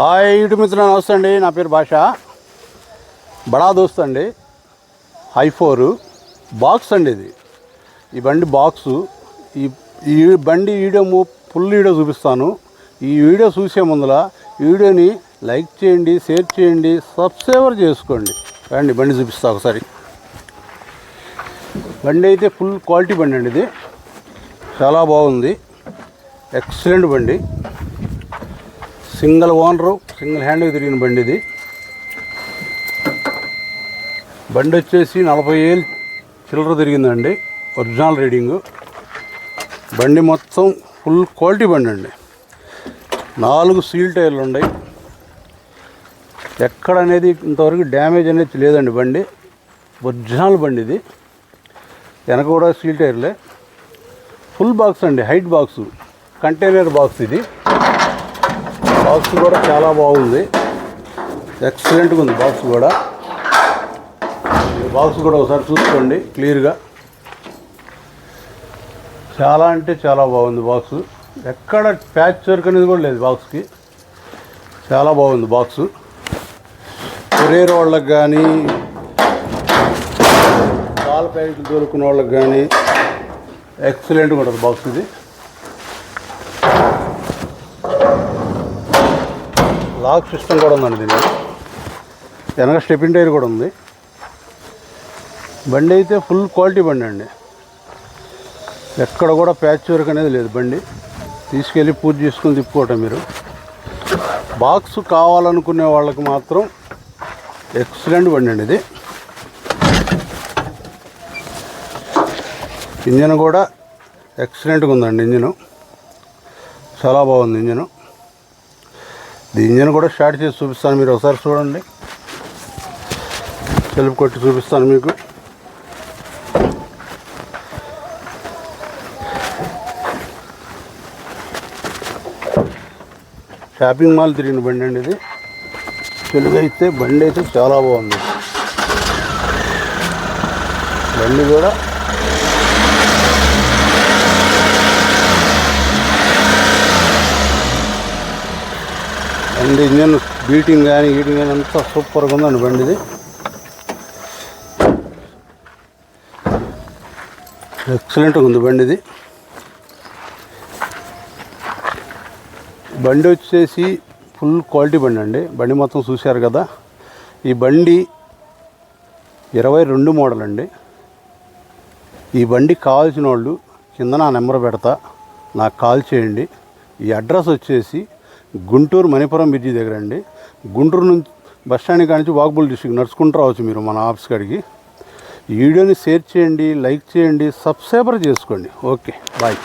Hi ఇటు మిత్రులు నమస్తే అండి. నా పేరు భాష. బడా దోస్త్ అండి. High four. బాక్స్ అండి ఇది. ఈ బండి బాక్సు. ఈ ఈ బండి వీడియో ఫుల్ వీడియో చూపిస్తాను. ఈ వీడియో చూసే ముందర వీడియోని లైక్ చేయండి షేర్ చేయండి సబ్స్క్రైబర్ చేసుకోండి. రండి బండి చూపిస్తా ఒకసారి. బండి అయితే ఫుల్ క్వాలిటీ బండి అండి ఇది. చాలా బాగుంది. ఎక్సలెంట్ బండి. సింగిల్ ఓనరు సింగిల్ హ్యాండ్కి తిరిగిన బండి ఇది. బండి వచ్చేసి నలభై ఏళ్ళు చిల్లర తిరిగిందండి ఒరిజినల్ రీడింగు. బండి మొత్తం ఫుల్ క్వాలిటీ బండి అండి. నాలుగు సీల్ టైర్లు ఉన్నాయి. ఎక్కడ అనేది ఇంతవరకు డ్యామేజ్ అనేది లేదండి బండి. ఒరిజినల్ బండి ఇది. వెనక కూడా సీల్ టైర్లే. ఫుల్ బాక్స్ అండి హైట్ బాక్స్ కంటైనర్ బాక్స్ ఇది. బాక్స్ కూడా చాలా బాగుంది. ఎక్సలెంట్గా ఉంది బాక్స్ కూడా. బాక్స్ కూడా ఒకసారి చూసుకోండి క్లియర్గా చాలా అంటే చాలా బాగుంది బాక్స్. ఎక్కడ ప్యాచ్ వర్క్ అనేది కూడా లేదు బాక్స్కి. చాలా బాగుంది బాక్స్. కొరియర్ వాళ్ళకి కానీ పాల ప్యాకెట్లు దొరుకున్న వాళ్ళకి కానీ ఎక్సలెంట్గా ఉంటుంది బాక్స్ ఇది. లాక్ సిస్టమ్ కూడా ఉందండి దీనికి వెనక స్టెపిన్ టైర్ కూడా ఉంది. బండి అయితే ఫుల్ క్వాలిటీ బండి అండి. ఎక్కడ కూడా ప్యాచ్ వర్క్ అనేది లేదు బండి. తీసుకెళ్ళి పూజ చేసుకుని తిప్పుకోవటం మీరు. బాక్స్ కావాలనుకునే వాళ్ళకి మాత్రం ఎక్సలెంట్ బండి అండి ఇది. ఇంజన్ కూడా ఎక్సలెంట్గా ఉందండి ఇంజను. చాలా బాగుంది ఇంజను. ఇంజన్ కూడా స్టార్ట్ చేసి చూపిస్తాను మీరు ఒకసారి చూడండి. సెల్ఫ్ కొట్టి చూపిస్తాను మీకు. షాపింగ్ మాల్ తిరిగిన బండి అండి ఇది. తెలుగు అయితే బండి అయితే చాలా బాగుంది. బండి కూడా అండ్ ఇంజన్ బీటింగ్ కానీ హీటింగ్ కానీ అంతా సూపర్గా ఉందండి బండిది. ఎక్సలెంట్గా ఉంది బండిది. బండి వచ్చేసి ఫుల్ క్వాలిటీ బండి అండి. బండి మొత్తం చూశారు కదా. ఈ బండి ఇరవై రెండు మోడల్ అండి. ఈ బండి కావాల్సిన వాళ్ళు కింద నా నెంబర్ పెడతా. నాకు కాల్ చేయండి. ఈ అడ్రస్ వచ్చేసి గుంటూరు మణిపురం బ్రిడ్జి దగ్గర అండి. గుంటూరు నుంచి బస్ స్టాండ్ కాడి నుంచి వాక్బుల్ డిస్ట్రిక్ట్ నడుచుకుంటూ రావచ్చు మీరు మన ఆఫీస్ కాడికి. ఈ వీడియోని షేర్ చేయండి లైక్ చేయండి సబ్స్క్రైబర్ చేసుకోండి. Okay bye.